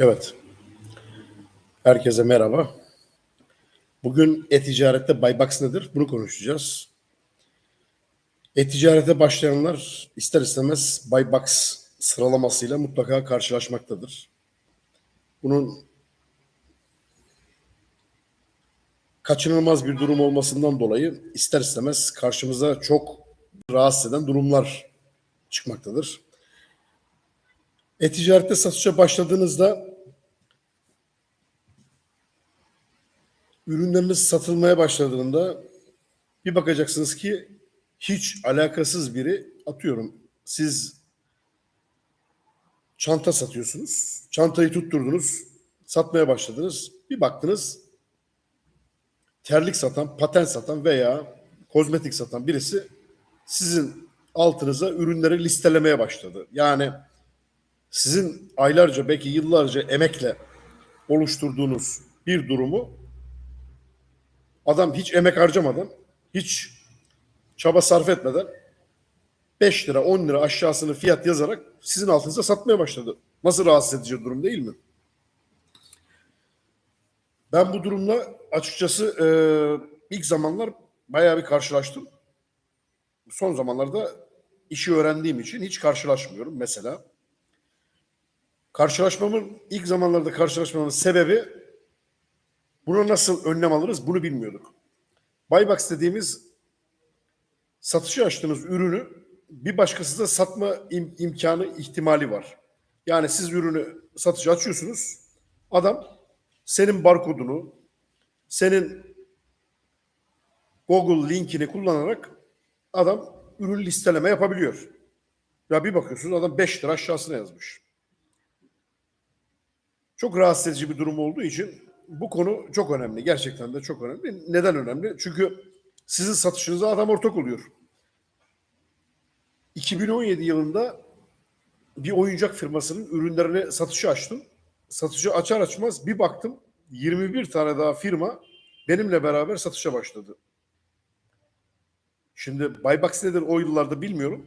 Evet. Herkese merhaba. Bugün e-ticarette Buybox nedir? Bunu konuşacağız. E-ticarete başlayanlar ister istemez Buybox sıralamasıyla mutlaka karşılaşmaktadır. Bunun kaçınılmaz bir durum olmasından dolayı ister istemez karşımıza çok rahatsız eden durumlar çıkmaktadır. E-ticarette satışa başladığınızda ürünleriniz satılmaya başladığında bir bakacaksınız ki hiç alakasız biri atıyorum. Siz çanta satıyorsunuz. Çantayı tutturdunuz. Satmaya başladınız. Bir baktınız terlik satan, patent satan veya kozmetik satan birisi sizin altınıza ürünleri listelemeye başladı. Yani sizin aylarca belki yıllarca emekle oluşturduğunuz bir durumu adam hiç emek harcamadan, hiç çaba sarf etmeden 5 lira 10 lira aşağısını fiyat yazarak sizin altınıza satmaya başladı. Nasıl rahatsız edici durum değil mi? Ben bu durumla açıkçası e, ilk zamanlar bayağı bir karşılaştım. Son zamanlarda işi öğrendiğim için hiç karşılaşmıyorum mesela. Karşılaşmamın ilk zamanlarda karşılaşmamın sebebi buna nasıl önlem alırız bunu bilmiyorduk. Buybox dediğimiz satışa açtığınız ürünü bir başkası da satma im- imkanı ihtimali var. Yani siz ürünü satışa açıyorsunuz. Adam senin barkodunu, senin Google linkini kullanarak adam ürün listeleme yapabiliyor. Ya bir bakıyorsunuz adam 5 lira aşağısına yazmış. Çok rahatsız edici bir durum olduğu için bu konu çok önemli. Gerçekten de çok önemli. Neden önemli? Çünkü sizin satışınıza adam ortak oluyor. 2017 yılında bir oyuncak firmasının ürünlerini satışa açtım. Satışı açar açmaz bir baktım 21 tane daha firma benimle beraber satışa başladı. Şimdi Buybox nedir o yıllarda bilmiyorum.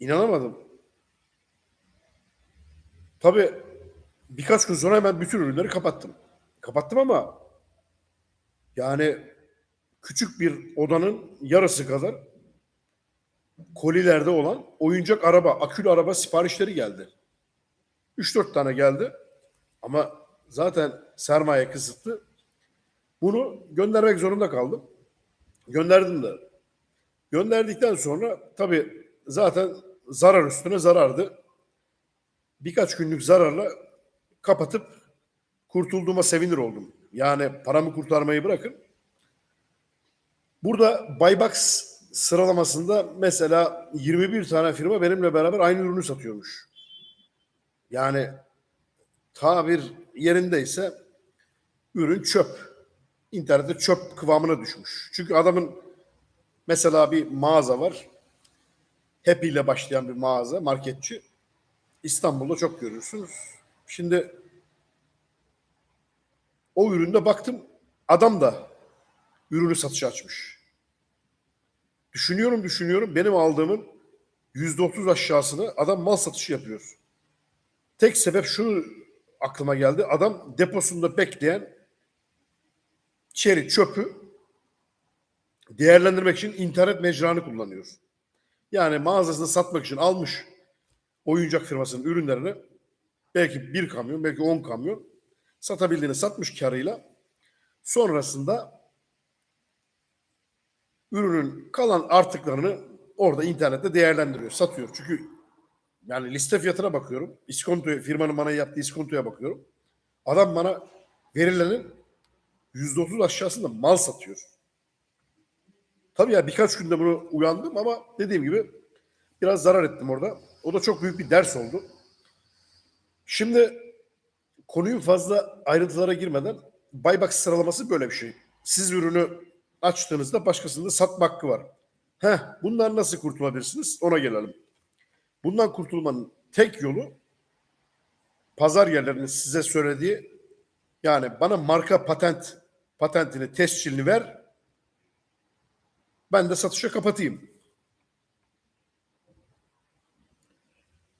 İnanamadım. Tabii birkaç gün sonra hemen bütün ürünleri kapattım. Kapattım ama yani küçük bir odanın yarısı kadar kolilerde olan oyuncak araba, akülü araba siparişleri geldi. 3-4 tane geldi. Ama zaten sermaye kısıtlı. Bunu göndermek zorunda kaldım. Gönderdim de. Gönderdikten sonra tabii zaten zarar üstüne zarardı. Birkaç günlük zararla kapatıp kurtulduğuma sevinir oldum. Yani paramı kurtarmayı bırakın. Burada Buybox sıralamasında mesela 21 tane firma benimle beraber aynı ürünü satıyormuş. Yani tabir yerindeyse ürün çöp. İnternette çöp kıvamına düşmüş. Çünkü adamın mesela bir mağaza var. Happy ile başlayan bir mağaza, marketçi. İstanbul'da çok görürsünüz. Şimdi o üründe baktım adam da ürünü satışa açmış. Düşünüyorum düşünüyorum benim aldığımın yüzde otuz aşağısını adam mal satışı yapıyor. Tek sebep şu aklıma geldi. Adam deposunda bekleyen çeri çöpü değerlendirmek için internet mecranı kullanıyor. Yani mağazasında satmak için almış oyuncak firmasının ürünlerini belki bir kamyon, belki on kamyon satabildiğini satmış karıyla sonrasında ürünün kalan artıklarını orada internette değerlendiriyor, satıyor. Çünkü yani liste fiyatına bakıyorum. İskonto firmanın bana yaptığı iskontoya bakıyorum. Adam bana verilenin %30 aşağısında mal satıyor. Tabii ya birkaç günde bunu uyandım ama dediğim gibi biraz zarar ettim orada. O da çok büyük bir ders oldu. Şimdi konuyu fazla ayrıntılara girmeden buybox sıralaması böyle bir şey. Siz ürünü açtığınızda başkasında satma hakkı var. Heh, bundan nasıl kurtulabilirsiniz? Ona gelelim. Bundan kurtulmanın tek yolu pazar yerlerinin size söylediği yani bana marka patent patentini, tescilini ver. Ben de satışa kapatayım.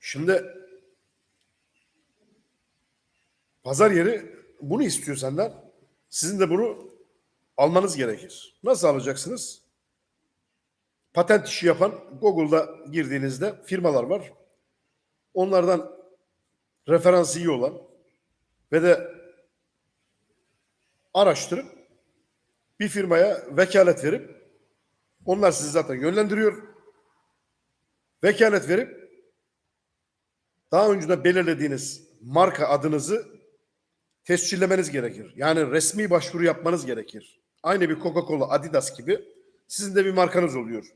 Şimdi Pazar yeri bunu istiyor senden. Sizin de bunu almanız gerekir. Nasıl alacaksınız? Patent işi yapan Google'da girdiğinizde firmalar var. Onlardan referansı iyi olan ve de araştırıp bir firmaya vekalet verip onlar sizi zaten yönlendiriyor. Vekalet verip daha önceden belirlediğiniz marka adınızı tescillemeniz gerekir. Yani resmi başvuru yapmanız gerekir. Aynı bir Coca-Cola, Adidas gibi sizin de bir markanız oluyor.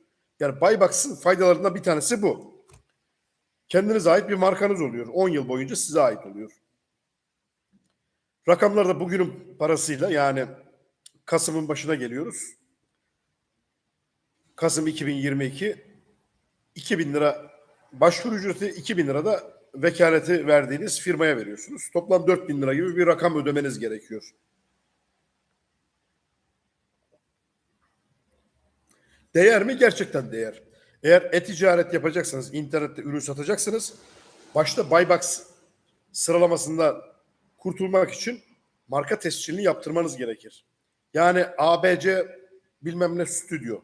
Yani Buybox'ın faydalarından bir tanesi bu. Kendinize ait bir markanız oluyor. 10 yıl boyunca size ait oluyor. Rakamlar da bugünün parasıyla yani Kasım'ın başına geliyoruz. Kasım 2022 2000 lira başvuru ücreti 2000 lira da vekaleti verdiğiniz firmaya veriyorsunuz. Toplam 4000 lira gibi bir rakam ödemeniz gerekiyor. Değer mi? Gerçekten değer. Eğer e-ticaret yapacaksanız, internette ürün satacaksınız, başta Buybox sıralamasında kurtulmak için marka tescilini yaptırmanız gerekir. Yani ABC bilmem ne stüdyo,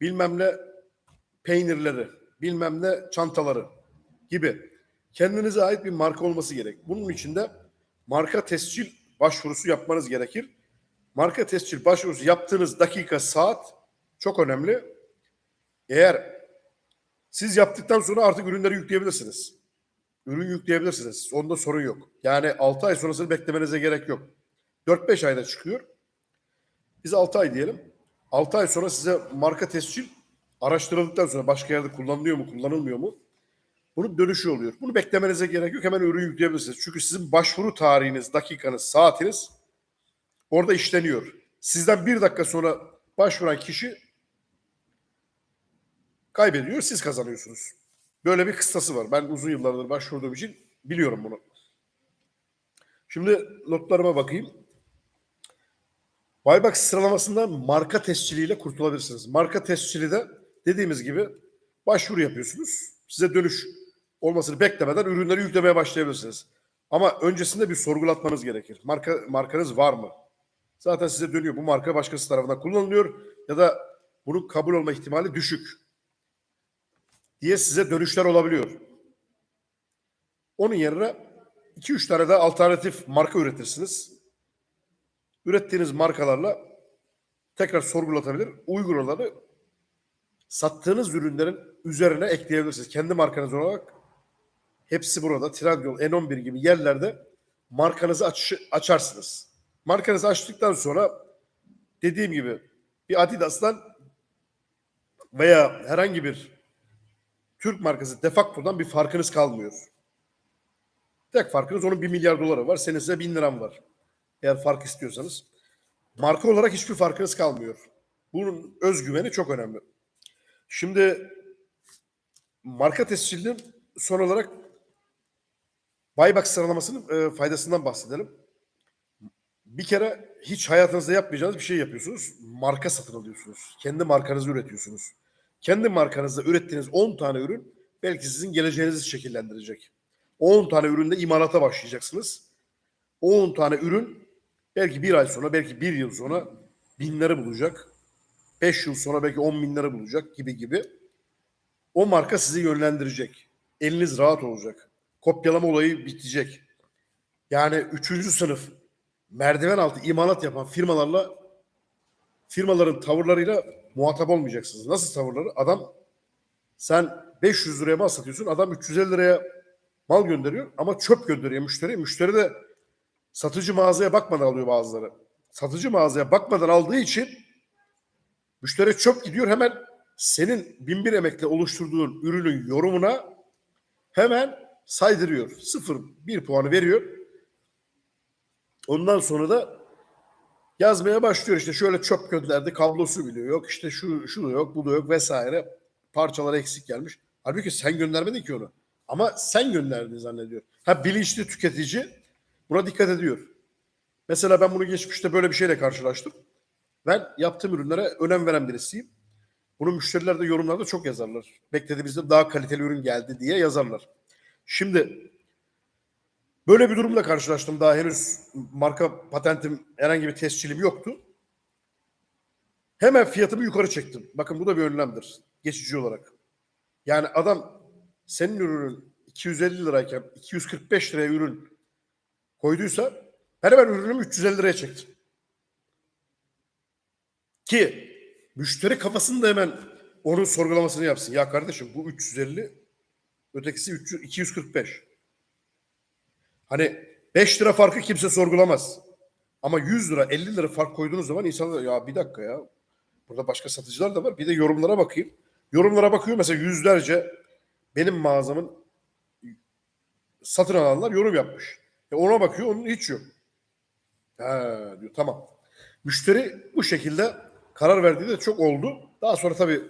bilmem ne peynirleri, bilmem ne çantaları gibi kendinize ait bir marka olması gerek. Bunun için de marka tescil başvurusu yapmanız gerekir. Marka tescil başvurusu yaptığınız dakika, saat çok önemli. Eğer siz yaptıktan sonra artık ürünleri yükleyebilirsiniz. Ürün yükleyebilirsiniz. Onda sorun yok. Yani 6 ay sonrasını beklemenize gerek yok. 4-5 ayda çıkıyor. Biz 6 ay diyelim. 6 ay sonra size marka tescil araştırıldıktan sonra başka yerde kullanılıyor mu, kullanılmıyor mu? Bunun dönüşü oluyor. Bunu beklemenize gerek yok. Hemen ürün yükleyebilirsiniz. Çünkü sizin başvuru tarihiniz, dakikanız, saatiniz orada işleniyor. Sizden bir dakika sonra başvuran kişi kaybediyor, siz kazanıyorsunuz. Böyle bir kıstası var. Ben uzun yıllardır başvurduğum için biliyorum bunu. Şimdi notlarıma bakayım. Buybox sıralamasında marka tesciliyle kurtulabilirsiniz. Marka tescili de dediğimiz gibi başvuru yapıyorsunuz. Size dönüş olmasını beklemeden ürünleri yüklemeye başlayabilirsiniz. Ama öncesinde bir sorgulatmanız gerekir. Marka markanız var mı? Zaten size dönüyor. Bu marka başkası tarafından kullanılıyor ya da bunun kabul olma ihtimali düşük diye size dönüşler olabiliyor. Onun yerine 2-3 tane de alternatif marka üretirsiniz. Ürettiğiniz markalarla tekrar sorgulatabilir. Uygun olanı sattığınız ürünlerin üzerine ekleyebilirsiniz. Kendi markanız olarak hepsi burada. Trendyol, N11 gibi yerlerde markanızı aç, açarsınız. Markanızı açtıktan sonra dediğim gibi bir Adidas'tan veya herhangi bir Türk markası Defacto'dan bir farkınız kalmıyor. Tek farkınız onun 1 milyar doları var. Senin size 1000 liram var. Eğer fark istiyorsanız. Marka olarak hiçbir farkınız kalmıyor. Bunun özgüveni çok önemli. Şimdi marka tescilinin son olarak buyback sıralamasının e, faydasından bahsedelim. Bir kere hiç hayatınızda yapmayacağınız bir şey yapıyorsunuz. Marka satın alıyorsunuz. Kendi markanızı üretiyorsunuz. Kendi markanızda ürettiğiniz 10 tane ürün belki sizin geleceğinizi şekillendirecek. 10 tane üründe imalata başlayacaksınız. 10 tane ürün belki bir ay sonra, belki bir yıl sonra binleri bulacak. 5 yıl sonra belki 10 binleri bulacak gibi gibi. O marka sizi yönlendirecek. Eliniz rahat olacak. Kopyalama olayı bitecek. Yani üçüncü sınıf merdiven altı imalat yapan firmalarla firmaların tavırlarıyla muhatap olmayacaksınız. Nasıl tavırları? Adam sen 500 liraya mal satıyorsun. Adam 350 liraya mal gönderiyor ama çöp gönderiyor müşteri. Müşteri de satıcı mağazaya bakmadan alıyor bazıları. Satıcı mağazaya bakmadan aldığı için müşteri çöp gidiyor hemen senin binbir emekle oluşturduğun ürünün yorumuna hemen saydırıyor. Sıfır bir puanı veriyor. Ondan sonra da yazmaya başlıyor işte şöyle çöp gönderdi kablosu biliyor yok işte şu şu yok bu da yok vesaire parçalar eksik gelmiş. Halbuki sen göndermedin ki onu. Ama sen gönderdin zannediyor. Ha bilinçli tüketici buna dikkat ediyor. Mesela ben bunu geçmişte böyle bir şeyle karşılaştım. Ben yaptığım ürünlere önem veren birisiyim. Bunu müşteriler de yorumlarda çok yazarlar. Beklediğimizde daha kaliteli ürün geldi diye yazarlar. Şimdi Böyle bir durumla karşılaştım. Daha henüz marka patentim herhangi bir tescillim yoktu. Hemen fiyatımı yukarı çektim. Bakın bu da bir önlemdir. Geçici olarak. Yani adam senin ürünün 250 lirayken 245 liraya ürün koyduysa ben hemen ürünümü 350 liraya çektim. Ki müşteri kafasında hemen onun sorgulamasını yapsın. Ya kardeşim bu 350 ötekisi 300, 245. Hani 5 lira farkı kimse sorgulamaz. Ama 100 lira 50 lira fark koyduğunuz zaman insanlar ya bir dakika ya burada başka satıcılar da var. Bir de yorumlara bakayım. Yorumlara bakıyor mesela yüzlerce benim mağazamın satın alanlar yorum yapmış. E ona bakıyor onun hiç yok. Ha diyor tamam. Müşteri bu şekilde karar verdiği de çok oldu. Daha sonra tabii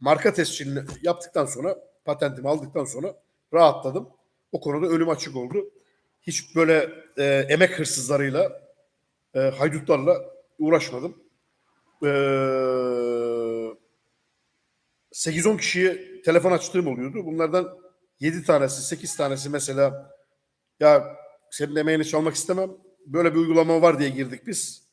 marka tescilini yaptıktan sonra patentimi aldıktan sonra rahatladım. O konuda önüm açık oldu. Hiç böyle e, emek hırsızlarıyla e, haydutlarla uğraşmadım. E, 8-10 kişiye telefon açtığım oluyordu. Bunlardan 7 tanesi, 8 tanesi mesela ya senin emeğini çalmak istemem. Böyle bir uygulama var diye girdik biz.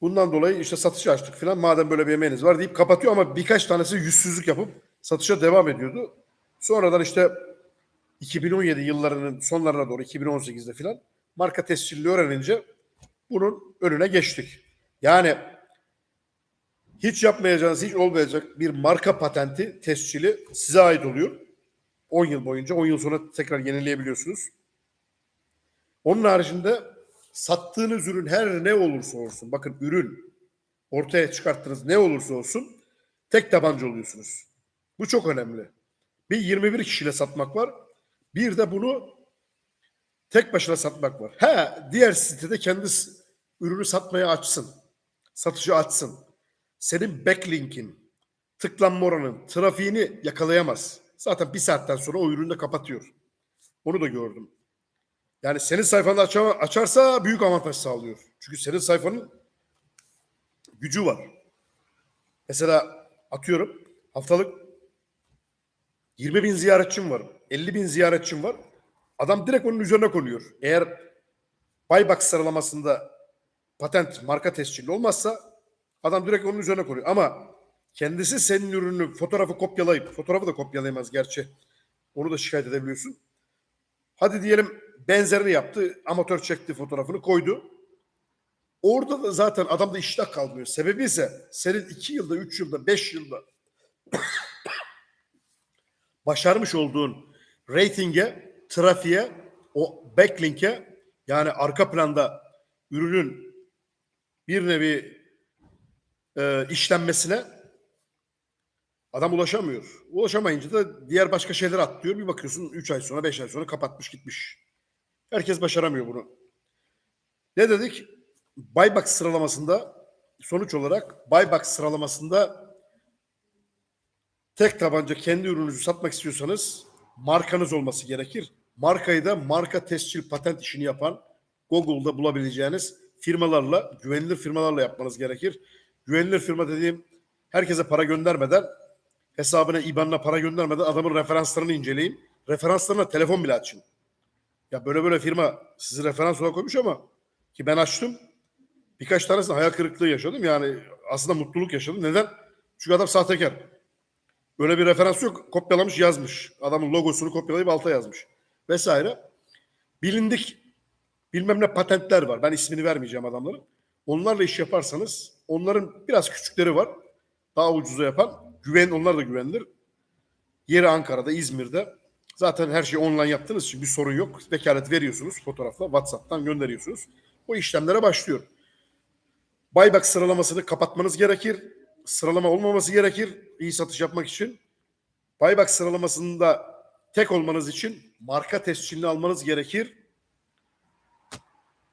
Bundan dolayı işte satışa açtık falan. Madem böyle bir emeğiniz var deyip kapatıyor ama birkaç tanesi yüzsüzlük yapıp satışa devam ediyordu. Sonradan işte 2017 yıllarının sonlarına doğru 2018'de falan marka tescilini öğrenince bunun önüne geçtik. Yani hiç yapmayacağınız, hiç olmayacak bir marka patenti tescili size ait oluyor. 10 yıl boyunca, 10 yıl sonra tekrar yenileyebiliyorsunuz. Onun haricinde sattığınız ürün her ne olursa olsun, bakın ürün ortaya çıkarttığınız ne olursa olsun tek tabanca oluyorsunuz. Bu çok önemli. Bir 21 kişiyle satmak var. Bir de bunu tek başına satmak var. He, diğer sitede kendi ürünü satmaya açsın. Satıcı açsın. Senin backlink'in, tıklanma oranın, trafiğini yakalayamaz. Zaten bir saatten sonra o ürünü de kapatıyor. Onu da gördüm. Yani senin sayfanı açama- açarsa büyük avantaj sağlıyor. Çünkü senin sayfanın gücü var. Mesela atıyorum haftalık 20 bin ziyaretçim var. 50 bin ziyaretçim var. Adam direkt onun üzerine konuyor. Eğer Buybox sıralamasında patent marka tescilli olmazsa adam direkt onun üzerine konuyor. Ama kendisi senin ürünü fotoğrafı kopyalayıp fotoğrafı da kopyalayamaz gerçi. Onu da şikayet edebiliyorsun. Hadi diyelim benzerini yaptı. Amatör çekti fotoğrafını koydu. Orada da zaten adamda iştah kalmıyor. Sebebi ise senin iki yılda, üç yılda, beş yılda başarmış olduğun ratinge, trafiğe, o backlink'e yani arka planda ürünün bir nevi e, işlenmesine adam ulaşamıyor. Ulaşamayınca da diğer başka şeyler atlıyor. Bir bakıyorsun 3 ay sonra 5 ay sonra kapatmış gitmiş. Herkes başaramıyor bunu. Ne dedik? Buybox sıralamasında sonuç olarak Buybox sıralamasında tek tabanca kendi ürününüzü satmak istiyorsanız markanız olması gerekir. Markayı da marka tescil patent işini yapan Google'da bulabileceğiniz firmalarla, güvenilir firmalarla yapmanız gerekir. Güvenilir firma dediğim herkese para göndermeden, hesabına, IBAN'ına para göndermeden adamın referanslarını inceleyin. Referanslarına telefon bile açın. Ya böyle böyle firma sizi referans olarak koymuş ama ki ben açtım. Birkaç tanesinde hayal kırıklığı yaşadım. Yani aslında mutluluk yaşadım. Neden? Çünkü adam sahtekar. Böyle bir referans yok. Kopyalamış yazmış. Adamın logosunu kopyalayıp alta yazmış. Vesaire. Bilindik bilmem ne patentler var. Ben ismini vermeyeceğim adamların. Onlarla iş yaparsanız onların biraz küçükleri var. Daha ucuza yapan. Güven, onlar da güvenilir. Yeri Ankara'da, İzmir'de. Zaten her şeyi online yaptığınız için bir sorun yok. Vekalet veriyorsunuz fotoğrafla. WhatsApp'tan gönderiyorsunuz. O işlemlere başlıyor. Buyback sıralamasını kapatmanız gerekir. Sıralama olmaması gerekir iyi satış yapmak için. Buyback sıralamasında tek olmanız için marka tescilini almanız gerekir.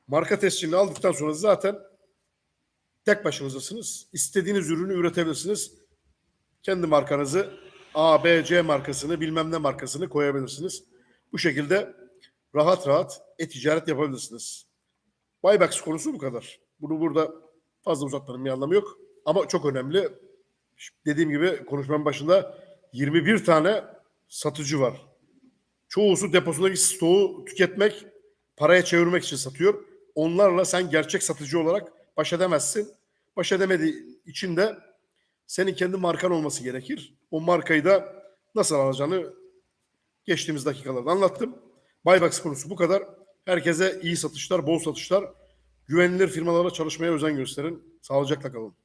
Marka tescilini aldıktan sonra zaten tek başınızdasınız. İstediğiniz ürünü üretebilirsiniz. Kendi markanızı A, B, C markasını bilmem ne markasını koyabilirsiniz. Bu şekilde rahat rahat e-ticaret yapabilirsiniz. Buybox konusu bu kadar. Bunu burada fazla uzatmanın bir anlamı yok. Ama çok önemli. Dediğim gibi konuşmanın başında 21 tane satıcı var. Çoğusu deposundaki stoğu tüketmek, paraya çevirmek için satıyor. Onlarla sen gerçek satıcı olarak baş edemezsin. Baş edemediği için de senin kendi markan olması gerekir. O markayı da nasıl alacağını geçtiğimiz dakikalarda anlattım. Buybox konusu bu kadar. Herkese iyi satışlar, bol satışlar. Güvenilir firmalarla çalışmaya özen gösterin. Sağlıcakla kalın.